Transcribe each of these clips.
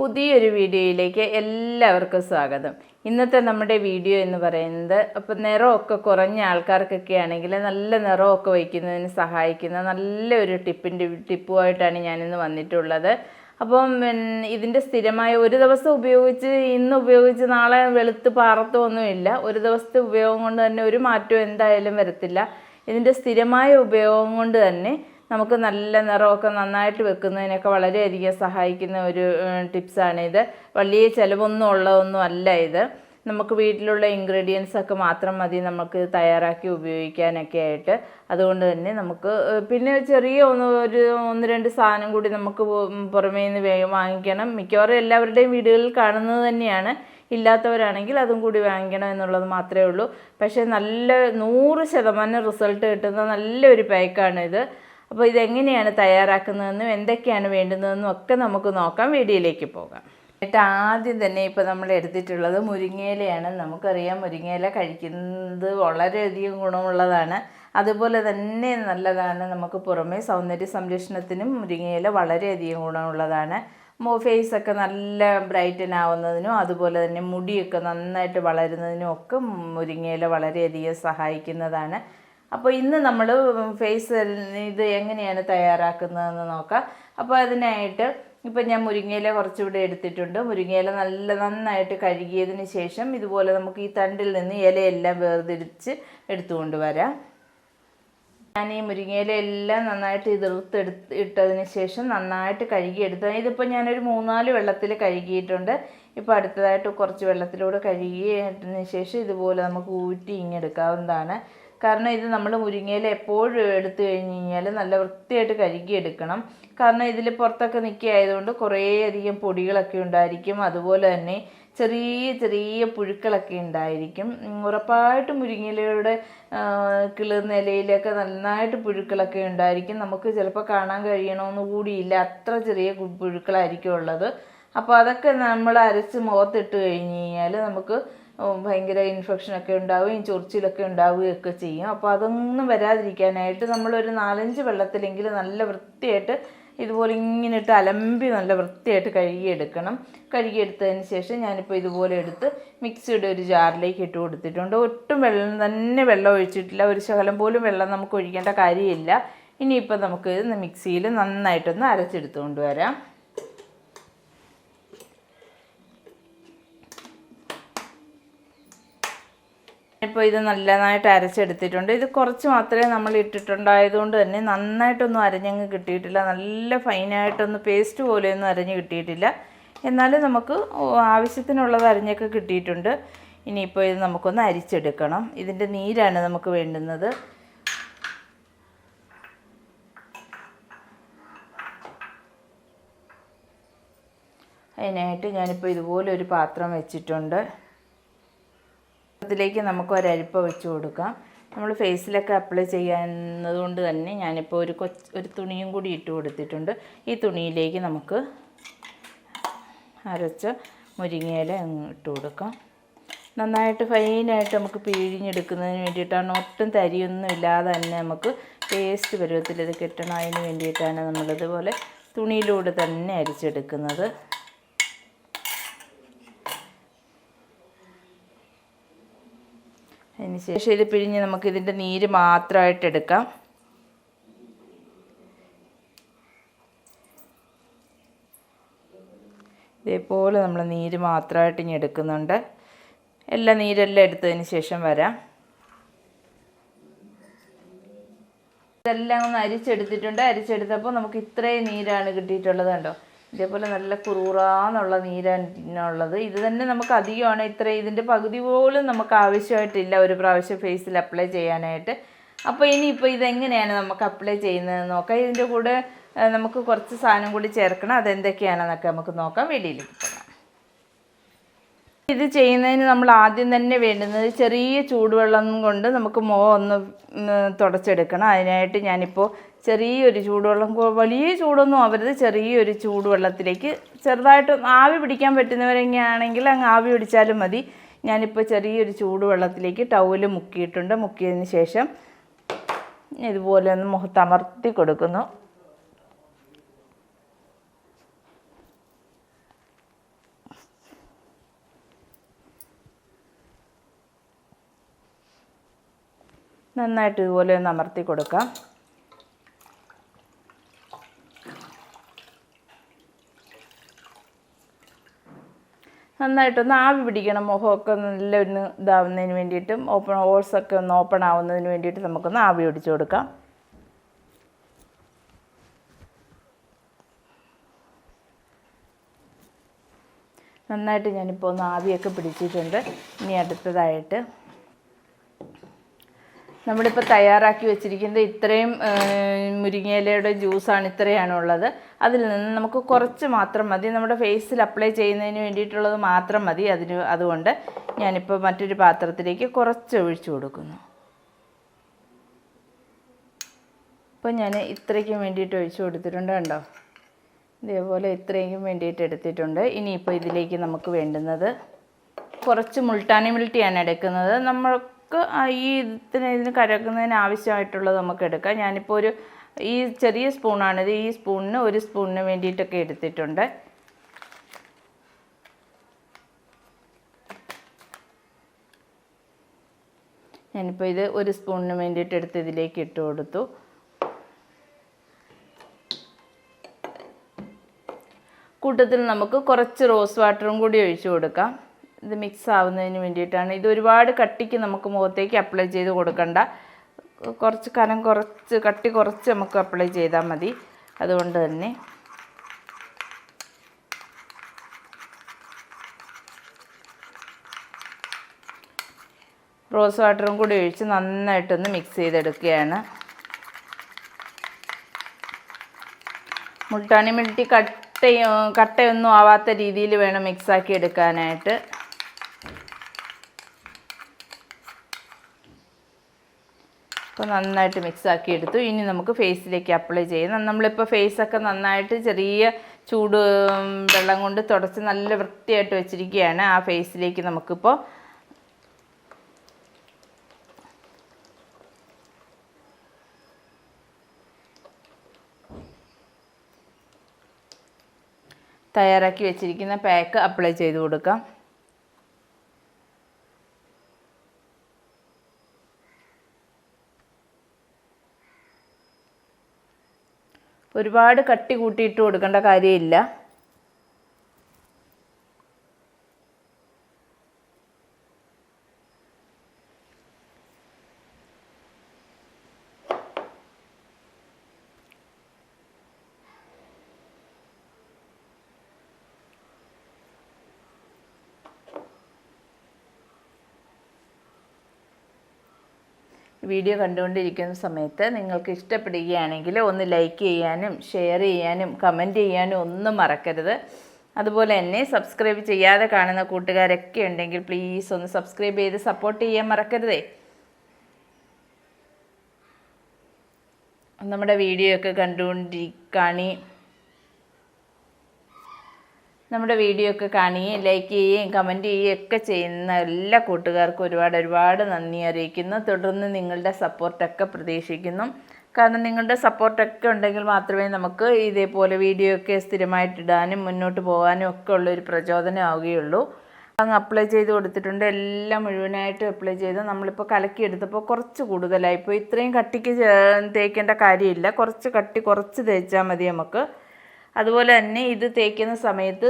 പുതിയൊരു വീഡിയോയിലേക്ക് എല്ലാവർക്കും സ്വാഗതം. ഇന്നത്തെ നമ്മുടെ വീഡിയോ എന്ന് പറയുന്നത് അപ്പം നിറമൊക്കെ കുറഞ്ഞ ആൾക്കാർക്കൊക്കെ ആണെങ്കിൽ നല്ല നിറമൊക്കെ വയ്ക്കുന്നതിന് സഹായിക്കുന്ന നല്ലൊരു ടിപ്പിന്റെ ടിപ്പുമായിട്ടാണ് ഞാനിന്ന് വന്നിട്ടുള്ളത്. അപ്പം ഇതിന്റെ സ്ഥിരമായ ഒരു ദിവസം ഉപയോഗിച്ച് ഇന്ന് ഉപയോഗിച്ച് നാളെ വെളുത്ത് പാറത്തൊന്നുമില്ല ഒരു ദിവസത്തെ ഉപയോഗം കൊണ്ട് തന്നെ ഒരു മാറ്റവും എന്തായാലും വരത്തില്ല. ഇതിന്റെ സ്ഥിരമായ ഉപയോഗം കൊണ്ട് തന്നെ നമുക്ക് നല്ല നിറമൊക്കെ നന്നായിട്ട് വെക്കുന്നതിനൊക്കെ വളരെയധികം സഹായിക്കുന്ന ഒരു ടിപ്സാണ് ഇത്. വലിയ ചിലവൊന്നും ഉള്ളതൊന്നും അല്ല ഇത്. നമുക്ക് വീട്ടിലുള്ള ഇൻഗ്രീഡിയൻസ് ഒക്കെ മാത്രം മതി നമുക്ക് തയ്യാറാക്കി ഉപയോഗിക്കാനൊക്കെ ആയിട്ട്. അതുകൊണ്ട് തന്നെ നമുക്ക് പിന്നെ ചെറിയ ഒന്ന് ഒരു ഒന്ന് രണ്ട് സാധനം കൂടി നമുക്ക് പുറമേ നിന്ന് വാങ്ങിക്കണം. മിക്കവാറും എല്ലാവരുടെയും വീടുകളിൽ കാണുന്നത് തന്നെയാണ്. ഇല്ലാത്തവരാണെങ്കിൽ അതും കൂടി വാങ്ങിക്കണം എന്നുള്ളത് മാത്രമേ ഉള്ളൂ. പക്ഷേ നല്ല നൂറ് ശതമാനം റിസൾട്ട് കിട്ടുന്ന നല്ലൊരു പാക്കാണ് ഇത്. അപ്പോൾ ഇതെങ്ങനെയാണ് തയ്യാറാക്കുന്നതെന്നും എന്തൊക്കെയാണ് വേണ്ടുന്നതെന്നും ഒക്കെ നമുക്ക് നോക്കാം. വീഡിയോയിലേക്ക് പോകാം. എന്നിട്ട് ആദ്യം തന്നെ ഇപ്പോൾ നമ്മൾ എടുത്തിട്ടുള്ളത് മുരിങ്ങയിലയാണ്. നമുക്കറിയാം മുരിങ്ങയില കഴിക്കുന്നത് വളരെയധികം ഗുണമുള്ളതാണ്. അതുപോലെ തന്നെ നല്ലതാണ് നമുക്ക് പുറമേ സൗന്ദര്യ സംരക്ഷണത്തിനും മുരിങ്ങയില വളരെയധികം ഗുണമുള്ളതാണ്. ഫേസൊക്കെ നല്ല ബ്രൈറ്റൻ ആവുന്നതിനും അതുപോലെ തന്നെ മുടിയൊക്കെ നന്നായിട്ട് വളരുന്നതിനും ഒക്കെ മുരിങ്ങയില വളരെയധികം സഹായിക്കുന്നതാണ്. അപ്പോൾ ഇന്ന് നമ്മൾ ഫേസ് ഇത് എങ്ങനെയാണ് തയ്യാറാക്കുന്നതെന്ന് നോക്കാം. അപ്പോൾ അതിനായിട്ട് ഇപ്പം ഞാൻ മുരിങ്ങയില കുറച്ചുകൂടെ എടുത്തിട്ടുണ്ട്. മുരിങ്ങയില നല്ല നന്നായിട്ട് കഴുകിയതിന് ശേഷം ഇതുപോലെ നമുക്ക് ഈ തണ്ടിൽ നിന്ന് ഇലയെല്ലാം വേർതിരിച്ച് എടുത്തുകൊണ്ട് വരാം ഞാൻ ഈ മുരിങ്ങയില എല്ലാം നന്നായിട്ട് ഇതിർത്തെടുത്ത് ഇട്ടതിന് ശേഷം നന്നായിട്ട് കഴുകിയെടുത്ത ഇതിപ്പോൾ ഞാനൊരു മൂന്നാൽ വെള്ളത്തിൽ കഴുകിയിട്ടുണ്ട്. ഇപ്പോൾ അടുത്തതായിട്ട് കുറച്ച് വെള്ളത്തിലൂടെ കഴുകിയതിന് ശേഷം ഇതുപോലെ നമുക്ക് ഊറ്റി ഇങ്ങെടുക്കാവുന്നതാണ് കാരണം ഇത് നമ്മൾ മുരിങ്ങയില എപ്പോഴും എടുത്തു കഴിഞ്ഞ് കഴിഞ്ഞാൽ നല്ല വൃത്തിയായിട്ട് കഴുകിയെടുക്കണം. കാരണം ഇതിൽ പുറത്തൊക്കെ നിൽക്കുകയായതുകൊണ്ട് കുറേയധികം പൊടികളൊക്കെ ഉണ്ടായിരിക്കും. അതുപോലെ തന്നെ ചെറിയ ചെറിയ പുഴുക്കളൊക്കെ ഉണ്ടായിരിക്കും. ഉറപ്പായിട്ട് മുരിങ്ങയിലയുടെ കിളിർനിലയിലൊക്കെ നന്നായിട്ട് പുഴുക്കളൊക്കെ ഉണ്ടായിരിക്കും. നമുക്ക് ചിലപ്പോൾ കാണാൻ കഴിയണമെന്ന് കൂടിയില്ല അത്ര ചെറിയ പുഴുക്കളായിരിക്കും ഉള്ളത്. അപ്പോൾ അതൊക്കെ നമ്മൾ അരച്ച് മുഖത്തിട്ട് കഴിഞ്ഞ് കഴിഞ്ഞാൽ നമുക്ക് ഭയങ്കര ഇൻഫെക്ഷനൊക്കെ ഉണ്ടാവുകയും ചൊറിച്ചിലൊക്കെ ഉണ്ടാവുകയൊക്കെ ചെയ്യും. അപ്പോൾ അതൊന്നും വരാതിരിക്കാനായിട്ട് നമ്മളൊരു നാലഞ്ച് വെള്ളത്തിലെങ്കിൽ നല്ല വൃത്തിയായിട്ട് ഇതുപോലെ ഇങ്ങനെ ഇട്ട് അലമ്പി നല്ല വൃത്തിയായിട്ട് കഴുകിയെടുക്കണം. കഴുകിയെടുത്തതിന് ശേഷം ഞാനിപ്പോൾ ഇതുപോലെ എടുത്ത് മിക്സിയുടെ ഒരു ജാറിലേക്ക് ഇട്ട് കൊടുത്തിട്ടുണ്ട്. ഒട്ടും വെള്ളം തന്നെ വെള്ളം ഒഴിച്ചിട്ടില്ല. ഒരു ശകലം പോലും വെള്ളം നമുക്ക് ഒഴിക്കേണ്ട കാര്യമില്ല. ഇനിയിപ്പോൾ നമുക്ക് ഇത് മിക്സിയിൽ നന്നായിട്ടൊന്ന് അരച്ചെടുത്തുകൊണ്ട് വരാം. ഇപ്പോൾ ഇത് നല്ലതായിട്ട് അരച്ചെടുത്തിട്ടുണ്ട്. ഇത് കുറച്ച് മാത്രമേ നമ്മൾ ഇട്ടിട്ടുണ്ടായതുകൊണ്ട് തന്നെ നന്നായിട്ടൊന്നും അരഞ്ഞങ്ങ് കിട്ടിയിട്ടില്ല. നല്ല ഫൈനായിട്ടൊന്ന് പേസ്റ്റ് പോലെയൊന്നും അരഞ്ഞ് കിട്ടിയിട്ടില്ല. എന്നാലും നമുക്ക് ആവശ്യത്തിനുള്ളത് അരഞ്ഞൊക്കെ കിട്ടിയിട്ടുണ്ട്. ഇനിയിപ്പോൾ ഇത് നമുക്കൊന്ന് അരിച്ചെടുക്കണം. ഇതിന്റെ നീരാണ് നമുക്ക് വേണ്ടുന്നത്. അതിനായിട്ട് ഞാനിപ്പോൾ ഇതുപോലെ ഒരു പാത്രം വെച്ചിട്ടുണ്ട്. അതിലേക്ക് നമുക്ക് ഒരരിപ്പ വെച്ച് കൊടുക്കാം. നമ്മൾ ഫേസിലൊക്കെ അപ്ലൈ ചെയ്യുന്നത് കൊണ്ട് തന്നെ ഞാനിപ്പോൾ ഒരു കൊച്ച് ഒരു തുണിയും കൂടി ഇട്ട് കൊടുത്തിട്ടുണ്ട്. ഈ തുണിയിലേക്ക് നമുക്ക് അരച്ച മുരിങ്ങയില ഇട്ട് കൊടുക്കാം. നന്നായിട്ട് ഫൈനായിട്ട് നമുക്ക് പിഴിഞ്ഞെടുക്കുന്നതിന് വേണ്ടിയിട്ടാണ്. ഒട്ടും തരിയൊന്നും ഇല്ലാതെ തന്നെ നമുക്ക് പേസ്റ്റ് പരുവത്തിൽ ഇത് കിട്ടണം അതിന് വേണ്ടിയിട്ടാണ് നമ്മളിതുപോലെ തുണിയിലൂടെ തന്നെ അരിച്ചെടുക്കുന്നത്. അതിന് ശേഷം ഇത് പിഴിഞ്ഞ് നമുക്ക് ഇതിന്റെ നീര് മാത്രമായിട്ട് എടുക്കാം. ഇതേപോലെ നമ്മൾ നീര് മാത്രമായിട്ട് ഇനി എടുക്കുന്നുണ്ട്. എല്ലാ നീരെല്ലാം എടുത്തതിന് ശേഷം വരാം. ഇതെല്ലാം ഒന്ന് അരിച്ചെടുത്തിട്ടുണ്ട്. അരിച്ചെടുത്തപ്പോൾ നമുക്ക് ഇത്രയും നീരാണ് കിട്ടിയിട്ടുള്ളത് കണ്ടോ? ഇതേപോലെ നല്ല കുറുകുറാന്നുള്ള നീരാണുള്ളത് ഇത് തന്നെ നമുക്ക് അധികമാണ് ഇത്ര ഇതിന്റെ പകുതി പോലും നമുക്ക് ആവശ്യമായിട്ടില്ല ഒരു പ്രാവശ്യം ഫേസിൽ അപ്ലൈ ചെയ്യാനായിട്ട്. അപ്പോൾ ഇനിയിപ്പോൾ ഇതെങ്ങനെയാണ് നമുക്ക് അപ്ലൈ ചെയ്യുന്നതെന്ന് നോക്കാം. ഇതിന്റെ കൂടെ നമുക്ക് കുറച്ച് സാധനം കൂടി ചേർക്കണം. അതെന്തൊക്കെയാണെന്നൊക്കെ നമുക്ക് നോക്കാം. വെളിയിലേക്ക് പോകാം. ഇത് ചെയ്യുന്നതിന് നമ്മൾ ആദ്യം തന്നെ വേണ്ടുന്നത് ചെറിയ ചൂടുവെള്ളം കൊണ്ട് നമുക്ക് മോ ഒന്ന് തുടച്ചെടുക്കണം. അതിനായിട്ട് ഞാനിപ്പോൾ ചെറിയൊരു ചൂടുവെള്ളം വലിയ ചൂടൊന്നും ആവരുത് ചെറിയൊരു ചൂടുവെള്ളത്തിലേക്ക് ചെറുതായിട്ട് ആവി പിടിക്കാൻ പറ്റുന്നവരെങ്ങനെയാണെങ്കിൽ ആണെങ്കിൽ അങ്ങ് ആവി പിടിച്ചാലും മതി. ഞാനിപ്പോൾ ചെറിയൊരു ചൂടുവെള്ളത്തിലേക്ക് ടൗൽ മുക്കിയിട്ടുണ്ട്. മുക്കിയതിന് ശേഷം ഇതുപോലെ ഒന്ന് മുഖത്തമർത്തി കൊടുക്കുന്നു. നന്നായിട്ട് ഇതുപോലെ ഒന്ന് അമർത്തി കൊടുക്കാം. നന്നായിട്ടൊന്ന് ആവി പിടിക്കണം. മുഖമൊക്കെ നല്ല ഒന്ന് ഇതാവുന്നതിന് വേണ്ടിയിട്ടും ഓപ്പൺ ഓൾസൊക്കെ ഒന്ന് ഓപ്പൺ ആവുന്നതിന് വേണ്ടിയിട്ട് നമുക്കൊന്ന് ആവി പിടിച്ചു കൊടുക്കാം. നന്നായിട്ട് ഞാനിപ്പോൾ ഒന്ന് ആവിയൊക്കെ പിടിച്ചിട്ടുണ്ട്. ഇനി അടുത്തതായിട്ട് നമ്മളിപ്പോൾ തയ്യാറാക്കി വെച്ചിരിക്കുന്നത് ഇത്രയും മുരിങ്ങയിലയുടെ ജ്യൂസാണ് ഇത്രയാണ് ഉള്ളത്. അതിൽ നിന്ന് നമുക്ക് കുറച്ച് മാത്രം മതി. നമ്മുടെ ഫേസിൽ അപ്ലൈ ചെയ്യുന്നതിന് വേണ്ടിയിട്ടുള്ളത് മാത്രം മതി. അതിന് അതുകൊണ്ട് ഞാനിപ്പോൾ മറ്റൊരു പാത്രത്തിലേക്ക് കുറച്ച് ഒഴിച്ചു കൊടുക്കുന്നു. അപ്പോൾ ഞാൻ ഇത്രയ്ക്കും വേണ്ടിയിട്ട് ഒഴിച്ചു കൊടുത്തിട്ടുണ്ട് കണ്ടോ? ഇതേപോലെ ഇത്രയും വേണ്ടിയിട്ട് എടുത്തിട്ടുണ്ട്. ഇനിയിപ്പോൾ ഇതിലേക്ക് നമുക്ക് വേണ്ടുന്നത് കുറച്ച് മുൾട്ടാനി മിൽട്ടിയാണ് എടുക്കുന്നത്. നമ്മൾക്ക് ആ ഈ ഇതിന് ഇതിന് കരക്കുന്നതിന് ആവശ്യമായിട്ടുള്ളത് നമുക്ക് എടുക്കാം. ഞാനിപ്പോൾ ഒരു ഈ ചെറിയ സ്പൂണാണിത് ഈ സ്പൂണിന് ഒരു സ്പൂണിന് വേണ്ടിയിട്ടൊക്കെ എടുത്തിട്ടുണ്ട്. ഞാനിപ്പോൾ ഇത് ഒരു സ്പൂണിന് വേണ്ടിയിട്ട് എടുത്ത് ഇതിലേക്ക് ഇട്ട് കൊടുത്തു. കൂട്ടത്തിൽ നമുക്ക് കുറച്ച് റോസ് വാട്ടറും കൂടി ഒഴിച്ചു കൊടുക്കാം. ഇത് മിക്സ് ആവുന്നതിന് വേണ്ടിയിട്ടാണ്. ഇത് ഒരുപാട് കട്ടിക്ക് നമുക്ക് മുഖത്തേക്ക് അപ്ലൈ ചെയ്ത് കൊടുക്കണ്ട. കുറച്ച് കനം കുറച്ച് കട്ടി കുറച്ച് നമുക്ക് അപ്ലൈ ചെയ്താൽ മതി. അതുകൊണ്ട് തന്നെ റോസ് വാട്ടറും കൂടി ഒഴിച്ച് നന്നായിട്ടൊന്ന് മിക്സ് ചെയ്തെടുക്കുകയാണ്. മുൾട്ടാണി മിൽട്ടി കട്ടയും കട്ടയൊന്നും ആവാത്ത രീതിയിൽ വേണം മിക്സാക്കി എടുക്കാനായിട്ട്. അപ്പോൾ നന്നായിട്ട് മിക്സാക്കി എടുത്തു. ഇനി നമുക്ക് ഫേസിലേക്ക് അപ്ലൈ ചെയ്യാം. നമ്മളിപ്പോൾ ഫേസൊക്കെ നന്നായിട്ട് ചെറിയ ചൂട് വെള്ളം കൊണ്ട് തുടച്ച് നല്ല വൃത്തിയായിട്ട് വെച്ചിരിക്കുകയാണ്. ആ ഫേസിലേക്ക് നമുക്കിപ്പോൾ തയ്യാറാക്കി വെച്ചിരിക്കുന്ന പാക്ക് അപ്ലൈ ചെയ്ത് കൊടുക്കാം. ഒരുപാട് കട്ടി കൂട്ടിയിട്ട് കൊടുക്കേണ്ട കാര്യമില്ല. വീഡിയോ കണ്ടുകൊണ്ടിരിക്കുന്ന സമയത്ത് നിങ്ങൾക്ക് ഇഷ്ടപ്പെടുകയാണെങ്കിൽ ഒന്ന് ലൈക്ക് ചെയ്യാനും ഷെയർ ചെയ്യാനും കമന്റ് ചെയ്യാനും ഒന്നും മറക്കരുത്. അതുപോലെ തന്നെ സബ്സ്ക്രൈബ് ചെയ്യാതെ കാണുന്ന കൂട്ടുകാരൊക്കെ ഉണ്ടെങ്കിൽ പ്ലീസ് ഒന്ന് സബ്സ്ക്രൈബ് ചെയ്ത് സപ്പോർട്ട് ചെയ്യാൻ മറക്കരുതേ. നമ്മുടെ വീഡിയോ ഒക്കെ കണ്ടുകൊണ്ടി കാണി നമ്മുടെ വീഡിയോ ഒക്കെ കാണുകയും ലൈക്ക് ചെയ്യുകയും കമന്റ് ചെയ്യുകയും ഒക്കെ ചെയ്യുന്ന എല്ലാ കൂട്ടുകാർക്കും ഒരുപാട് ഒരുപാട് നന്ദി അറിയിക്കുന്നു. തുടർന്ന് നിങ്ങളുടെ സപ്പോർട്ടൊക്കെ പ്രതീക്ഷിക്കുന്നു. കാരണം നിങ്ങളുടെ സപ്പോർട്ടൊക്കെ ഉണ്ടെങ്കിൽ മാത്രമേ നമുക്ക് ഇതേപോലെ വീഡിയോ ഒക്കെ സ്ഥിരമായിട്ടിടാനും മുന്നോട്ട് പോകാനും ഒക്കെ ഉള്ളൊരു പ്രചോദനമാവുകയുള്ളൂ അങ്ങ് അപ്ലൈ ചെയ്ത് കൊടുത്തിട്ടുണ്ട്. എല്ലാം മുഴുവനായിട്ട് അപ്ലൈ ചെയ്ത് നമ്മളിപ്പോൾ കലക്കിയെടുത്തപ്പോൾ കുറച്ച് കൂടുതലായിപ്പോൾ ഇത്രയും കട്ടിക്ക് തേക്കേണ്ട കാര്യമില്ല. കുറച്ച് കട്ടി കുറച്ച് തേച്ചാൽ മതി നമുക്ക്. അതുപോലെ തന്നെ ഇത് തേക്കുന്ന സമയത്ത്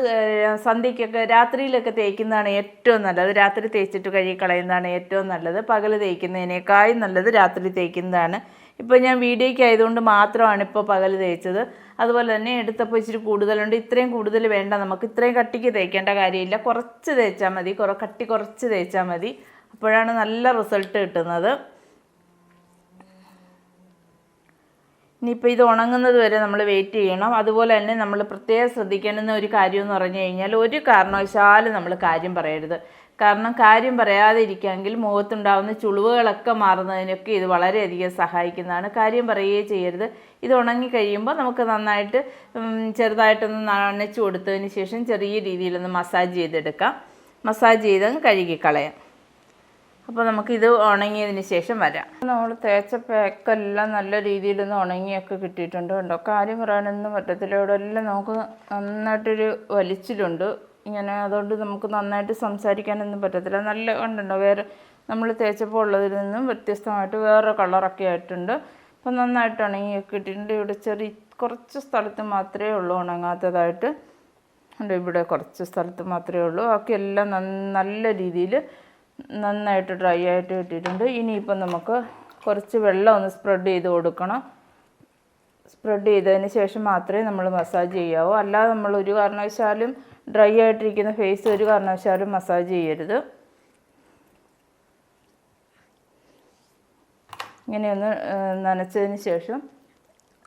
സന്ധ്യയ്ക്കൊക്കെ രാത്രിയിലൊക്കെ തേക്കുന്നതാണ് ഏറ്റവും നല്ലത്. രാത്രി തേച്ചിട്ട് കഴുകി കളയുന്നതാണ് ഏറ്റവും നല്ലത്. പകൽ തേക്കുന്നതിനേക്കാളും നല്ലത് രാത്രി തേക്കുന്നതാണ്. ഇപ്പോൾ ഞാൻ വീഡിയോയ്ക്ക് ആയതുകൊണ്ട് മാത്രമാണ് ഇപ്പോൾ പകൽ തേച്ചത്. അതുപോലെ തന്നെ എടുത്തപ്പോൾ ഇച്ചിരി കൂടുതലുണ്ട്. ഇത്രയും കൂടുതൽ വേണ്ട. നമുക്ക് ഇത്രയും കട്ടിക്ക് തേക്കേണ്ട കാര്യമില്ല. കുറച്ച് തേച്ചാൽ മതി. കുറ കട്ടി കുറച്ച് തേച്ചാൽ മതി. അപ്പോഴാണ് നല്ല റിസൾട്ട് കിട്ടുന്നത്. ഇനിയിപ്പോൾ ഇത് ഉണങ്ങുന്നത് വരെ നമ്മൾ വെയിറ്റ് ചെയ്യണം. അതുപോലെ തന്നെ നമ്മൾ പ്രത്യേകം ശ്രദ്ധിക്കേണ്ടുന്ന ഒരു കാര്യം എന്ന് പറഞ്ഞു കഴിഞ്ഞാൽ ഒരു കാരണവശാലും നമ്മൾ കാര്യം പറയരുത്. കാരണം കാര്യം പറയാതെ ഇരിക്കാമെങ്കിൽ മുഖത്തുണ്ടാകുന്ന ചുളിവുകളൊക്കെ മാറുന്നതിനൊക്കെ ഇത് വളരെയധികം സഹായിക്കുന്നതാണ്. കാര്യം പറയുകയേ ചെയ്യരുത്. ഇത് ഉണങ്ങി കഴിയുമ്പോൾ നമുക്ക് നന്നായിട്ട് ചെറുതായിട്ടൊന്ന് നനച്ചു കൊടുത്തതിന് ശേഷം ചെറിയ രീതിയിലൊന്ന് മസാജ് ചെയ്തെടുക്കാം. മസാജ് ചെയ്തങ്ങ് കഴുകിക്കളയാം. അപ്പോൾ നമുക്ക് ഇത് ഉണങ്ങിയതിന് ശേഷം വരാം. നമ്മൾ തേച്ച പാക്കെല്ലാം നല്ല രീതിയിലൊന്ന് ഉണങ്ങിയൊക്കെ കിട്ടിയിട്ടുണ്ട് കണ്ടോ? കാര്യം പറയാനൊന്നും പറ്റത്തില്ല. ഇവിടെ എല്ലാം നമുക്ക് നന്നായിട്ടൊരു വലിച്ചിലുണ്ട്. ഇങ്ങനെ അതുകൊണ്ട് നമുക്ക് നന്നായിട്ട് സംസാരിക്കാനൊന്നും പറ്റത്തില്ല. നല്ല ഉണ്ടോ വേറെ നമ്മൾ തേച്ചപ്പോൾ ഉള്ളതിൽ നിന്നും വ്യത്യസ്തമായിട്ട് വേറെ കളറൊക്കെ ആയിട്ടുണ്ട്. അപ്പം നന്നായിട്ട് ഉണങ്ങിയൊക്കെ ഇട്ടിട്ടുണ്ട് ഇവിടെ ചെറിയ കുറച്ച് സ്ഥലത്ത് മാത്രമേ ഉള്ളൂ ഉണങ്ങാത്തതായിട്ട്. ഉണ്ട് ഇവിടെ കുറച്ച് സ്ഥലത്ത് മാത്രമേ ഉള്ളൂ. ബാക്കി എല്ലാം നല്ല രീതിയിൽ നന്നായിട്ട് ഡ്രൈ ആയിട്ട് കിട്ടിയിട്ടുണ്ട് ഇനിയിപ്പം നമുക്ക് കുറച്ച് വെള്ളം ഒന്ന് സ്പ്രെഡ് ചെയ്ത് കൊടുക്കണം. സ്പ്രെഡ് ചെയ്തതിന് ശേഷം മാത്രമേ നമ്മൾ മസാജ് ചെയ്യാവൂ. അല്ലാതെ നമ്മൾ ഒരു കാരണവശാലും ഡ്രൈ ആയിട്ടിരിക്കുന്ന ഫേസ് ഒരു കാരണവശാലും മസാജ് ചെയ്യരുത്. ഇങ്ങനെയൊന്ന് നനച്ചതിന് ശേഷം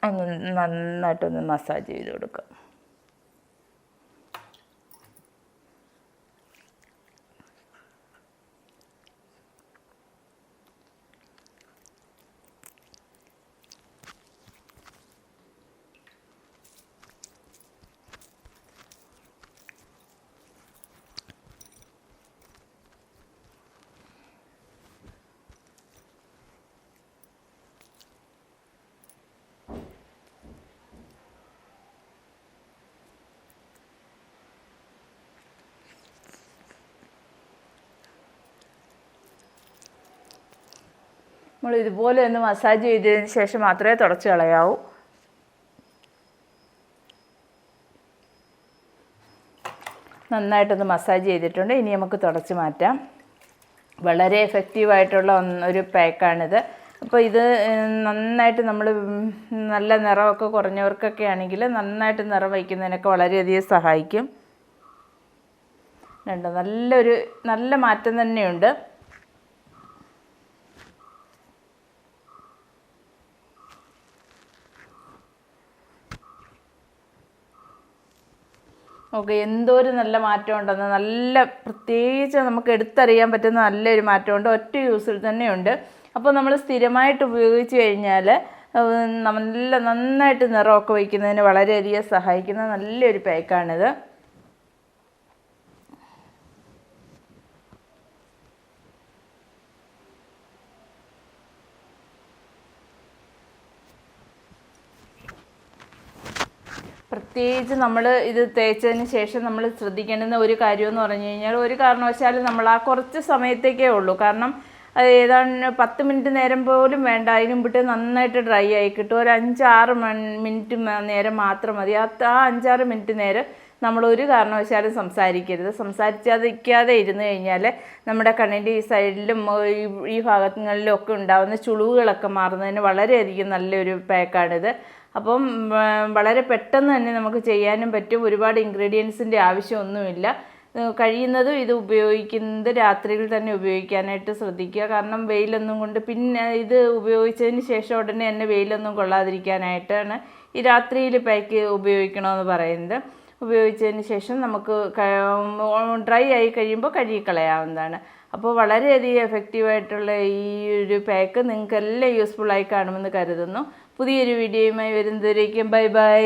ഒന്ന് നന്നായിട്ടൊന്ന് മസാജ് ചെയ്ത് കൊടുക്കുക നമ്മൾ ഇതുപോലെ ഒന്ന് മസാജ് ചെയ്തതിന് ശേഷം മാത്രമേ തുടച്ച് കളയാവൂ. നന്നായിട്ടൊന്ന് മസാജ് ചെയ്തിട്ടുണ്ട്. ഇനി നമുക്ക് തുടച്ച് മാറ്റാം. വളരെ എഫക്റ്റീവായിട്ടുള്ള ഒരു പാക്കാണിത് അപ്പോൾ ഇത് നന്നായിട്ട് നമ്മൾ നല്ല നിറമൊക്കെ കുറഞ്ഞവർക്കൊക്കെ ആണെങ്കിൽ നന്നായിട്ട് നിറം വയ്ക്കുന്നതിനൊക്കെ വളരെയധികം സഹായിക്കും. രണ്ട് നല്ലൊരു നല്ല മാറ്റം തന്നെയുണ്ട്. ഓക്കെ എന്തോ ഒരു നല്ല മാറ്റം ഉണ്ടെന്ന് നല്ല പ്രത്യേകിച്ച് നമുക്ക് എടുത്തറിയാൻ പറ്റുന്ന നല്ലൊരു മാറ്റമുണ്ട്. ഒറ്റ യൂസിൽ തന്നെയുണ്ട്. അപ്പോൾ നമ്മൾ സ്ഥിരമായിട്ട് ഉപയോഗിച്ച് കഴിഞ്ഞാൽ നല്ല നന്നായിട്ട് നിറമൊക്കെ വയ്ക്കുന്നതിന് വളരെയധികം സഹായിക്കുന്ന നല്ലൊരു പാക്കാണിത്. പ്രത്യേകിച്ച് നമ്മൾ ഇത് തേച്ചതിന് ശേഷം നമ്മൾ ശ്രദ്ധിക്കേണ്ടുന്ന ഒരു കാര്യമെന്ന് പറഞ്ഞു കഴിഞ്ഞാൽ ഒരു കാരണവശാലും നമ്മൾ ആ കുറച്ച് സമയത്തേക്കേ ഉള്ളൂ. കാരണം ഏതാണ്ട് പത്ത് മിനിറ്റ് നേരം പോലും വേണ്ട. അതിന് മുമ്പിട്ട് നന്നായിട്ട് ഡ്രൈ ആയി കിട്ടും. ഒരു അഞ്ചാറ് മിനിറ്റ് നേരം മാത്രം മതി. ആ അഞ്ചാറ് മിനിറ്റ് നേരം നമ്മൾ ഒരു കാരണവശാലും സംസാരിക്കരുത്. സംസാരിക്കാതിരിക്കാതെ ഇരുന്ന് കഴിഞ്ഞാൽ നമ്മുടെ കണ്ണിന്റെ ഈ സൈഡിലും ഈ ഭാഗങ്ങളിലും ഒക്കെ ഉണ്ടാകുന്ന ചുളിവുകളൊക്കെ മാറുന്നതിന് വളരെയധികം നല്ലൊരു പാക്കാണിത്. അപ്പം വളരെ പെട്ടെന്ന് തന്നെ നമുക്ക് ചെയ്യാനും പറ്റും. ഒരുപാട് ഇൻഗ്രീഡിയൻസിന്റെ ആവശ്യമൊന്നുമില്ല. കഴിയുന്നതും ഇത് ഉപയോഗിക്കുന്നത് രാത്രിയിൽ തന്നെ ഉപയോഗിക്കാനായിട്ട് ശ്രദ്ധിക്കുക. കാരണം വെയിലൊന്നും കൊണ്ട് പിന്നെ ഇത് ഉപയോഗിച്ചതിന് ശേഷം ഉടനെ തന്നെ വെയിലൊന്നും കൊള്ളാതിരിക്കാനായിട്ടാണ് ഈ രാത്രിയിൽ പാക്ക് ഉപയോഗിക്കണമെന്ന് പറയുന്നത്. ഉപയോഗിച്ചതിന് ശേഷം നമുക്ക് ഡ്രൈ ആയി കഴിയുമ്പോൾ കഴുകിക്കളയാവുന്നതാണ്. അപ്പോൾ വളരെയധികം എഫക്റ്റീവായിട്ടുള്ള ഈ ഒരു പാക്ക് നിങ്ങൾക്ക് എല്ലാം യൂസ്ഫുൾ ആയി കാണുമെന്ന് കരുതുന്നു. പുതിയൊരു വീഡിയോയുമായി വരുന്നതുവരേക്കും. Bye bye.